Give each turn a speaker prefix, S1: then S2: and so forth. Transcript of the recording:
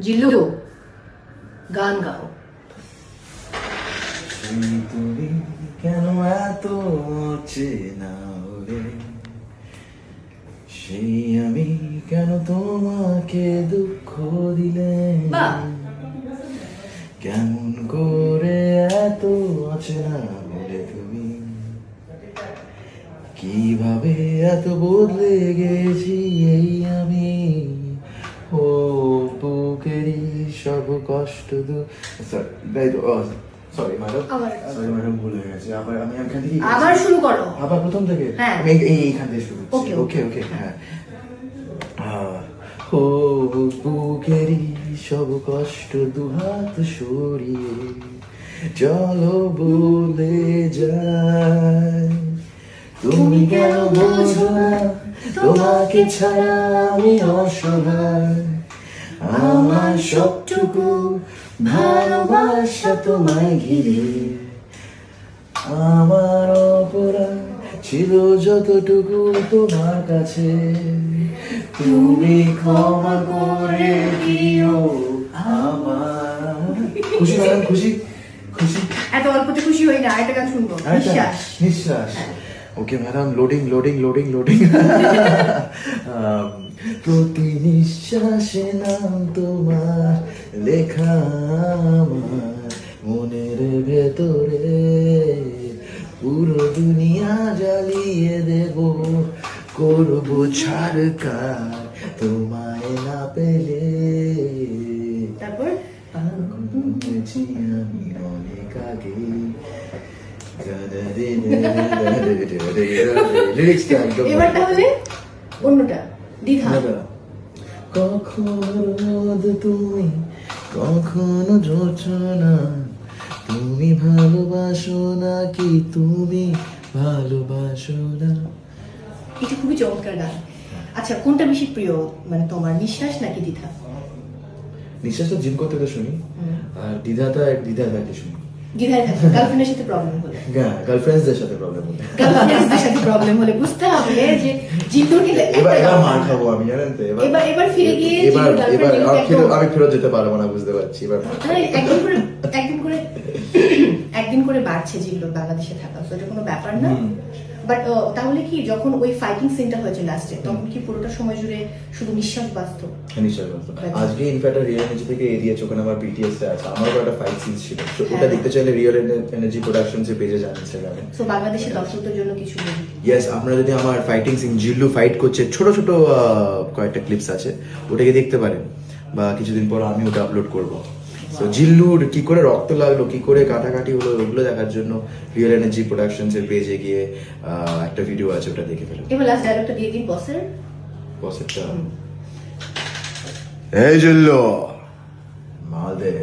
S1: জিল্লু গান গাও।
S2: তুমি কেন এত চেনা সেই আমি কেন তোমাকে দুঃখ দিলে? কেমন করে এত অচেনা বলে তুমি? কীভাবে এত বদলে গেছি এই আমি? কষ্ট দু। সরি ম্যাডাম সরি ম্যাডাম ভুল হয়ে গেছে। আবার আমি এখান থেকে
S1: আবার শুরু করো।
S2: আবার প্রথম থেকে?
S1: হ্যাঁ।
S2: আমি এই- এই- এইখান থেকে শুরু করছি। ওকে ওকে হ্যাঁ। ও বুকেরই সব কষ্ট দুহাত সরিয়ে চলো বলে যায়। তুমি কেন বোঝো না? তোমাকে ছাড়া আমি অসহায়। আমার সবটুকু ভালোবাসা তোমায় ঘিরে। আমার অপরাধ ছিল যতটুকু তোমার কাছে। তুমি ক্ষমা করে দিও আমার খুশি ম্যাডাম খুশি? খুশি?
S1: এত অল্পতে খুশি হই না এটা গান শুনব? বিশ্বাস
S2: নিঃশ্বাস। Okay madam loading loading loading loading প্রতি নিঃশ্বাসে নাম তোমার লেখা আমার মনের ভেতরে। পুরো দুনিয়া জ্বালিয়ে দেব করব ছাড়কার তোমায় না পেলে।
S1: তারপর?
S2: আমি অনেক আগে। লিরিক্সটা একদম
S1: এবার তাহলে অন্যটা। দ্বিধা
S2: কখনো রোদ তুমি কখনো যোচনা তুমি ভালোবাসো না কি তুমি ভালোবাসো না?
S1: এটা খুবই চমৎকার গান। আচ্ছা কোনটা বেশি প্রিয়? মানে তোমার নিঃশ্বাস নাকি দ্বিধা?
S2: নিঃশ্বাসটা জিম করতে শুনি। আর দ্বিধাটা দ্বিধা থাকে শুনি।
S1: দ্বিধায় থাকে গার্লফ্রেন্ডের সাথে প্রবলেম হলে।
S2: হ্যাঁ গার্লফ্রেন্ডসদের সাথে প্রবলেম হলে।
S1: গার্লফ্রেন্ডসদের সাথে প্রবলেম হলে। বুঝতে হবে যে জিতুর কিন্তু
S2: এবার এবার মার খাব আমি জানেন তো?
S1: এবার- এবার ফিরে গিয়ে
S2: এবার এবার আমি ফেরত যেতে পারব না বুঝতে পারছি এবার
S1: একদিন করে একদিন করে একদিন করে বাড়ছে যেগুলো বাংলাদেশে থাকা তো এটা কোনো ব্যাপার না। বাট তাহলে কি যখন ওই ফাইটিং সিনটা হয়েছে লাস্টে তখন কি পুরোটা সময় জুড়ে শুধু নিঃশ্বাস বাঁচত?
S2: হ্যাঁ, নিশ্চয়ই আজকে ইনফ্যাক্ট রিয়েল এনার্জি থেকে এরিয়েছে ওখানে আমার বিটিএস টা আছে। আমারও একটা ফাইট সিন ছিল। তো ওটা
S1: হ্যাঁ।
S2: দেখতে চাইলে রিয়েল এনার্জি প্রোডাকশন এর পেজে যান ইনস্টাগ্রামে
S1: তো বাংলাদেশের দর্শকদের জন্য কিছু
S2: ইয়েস আপনারা যদি আমার ফাইটিং সিন জিল্লু ফাইট করছে ছোট ছোট কয়েকটা ক্লিপস আছে ওটাকে দেখতে পারেন। বা কিছুদিন পর আমি ওটা আপলোড করব। তো জিল্লুর কি করে রক্ত লাগল কি করে কাটাকাটি হলো ওগুলো দেখার জন্য রিয়েল এনার্জি প্রোডাকশনস এর পেজে গিয়ে একটা ভিডিও আছে ওটা দেখে ফেলো।
S1: এবার লাস্ট ডায়লগটা দিয়ে দিন বসের
S2: বসেরটা এই জিল্লু মাদে